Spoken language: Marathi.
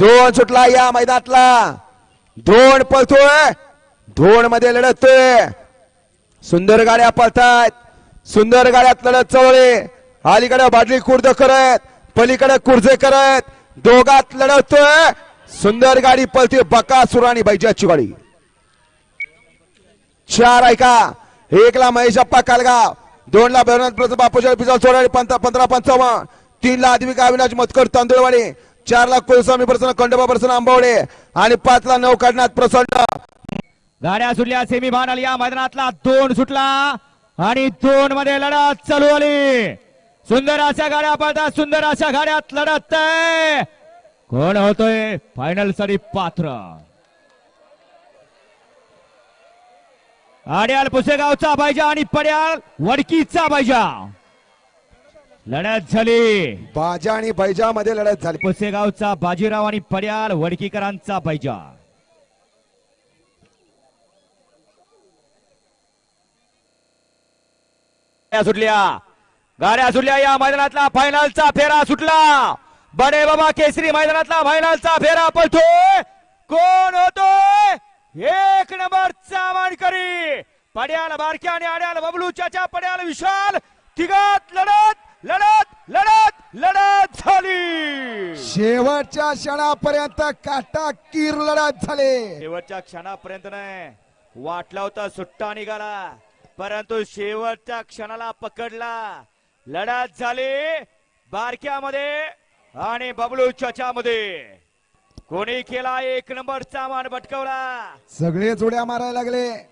दोन सुटला या मैदानातला. दोन पळतोय. दोन मध्ये लढतोय. सुंदर गाड्या पळतायत. सुंदर गाड्यात लढत चवळे अलीकडे बाटली कुर्द करत. पलीकडे कुर्जे करत. दोघात लढवतोय सुंदर गाडी पळते बकासूर आणि बैजाची गाडी. चार ऐका. एकला महेशप्पा कालगाव. दोन ला बापूच्या पिजाल सोडाडी पंधरा पंचावन्न. तीन ला आदिविका अविनाश मतकर तांदुळवाडी. चार ला कुलस्वामी प्रसन्न खंडोबा प्रसन्न आंबवडे आणि पाच ला नऊ काढण्यात प्रसन्न. गाड्या सुटल्या सेमी फायनल या मैदानातला. दोन सुटला आणि दोन मध्ये लढत चालू आली. सुंदर अशा गाड्या पळतात सुंदर अशा गाड्यात लढत कोण होतोय फायनलसाठी पात्र? आड्याल पुसेगावचा पाहिजे आणि पड्याल वडकीचा पाहिजा लढत झाली. बाजा आणि बैजा मध्ये लढत झाली. पुसेगावचा बाजीराव आणि पड्याल वडकीकरांचा गाड्या सुटल्या. गाड्या सुटल्या या मैदानातला फायनलचा फेरा सुटला. बडे बाबा केसरी मैदानातला फायनलचा फेरा पळतोय. कोण होतोय? एक नंबरचा मानकरी पड्याल बारक्या आणि आड्याल बबलू चाचा पड्याल विशाल. तिघात लढत. झाली. शेवटच्या क्षणापर्यंत काटा कीर लढत झाले. शेवटच्या क्षणापर्यंत नाही. वाटला होता सुट्टा निघाला. परंतु शेवटच्या क्षणाला पकडला. लढत झाली बारक्यामध्ये आणि बबलू मध्ये कोणी केला एक नंबरचा मान भटकवला? सगळे जोड्या मारायला लागले.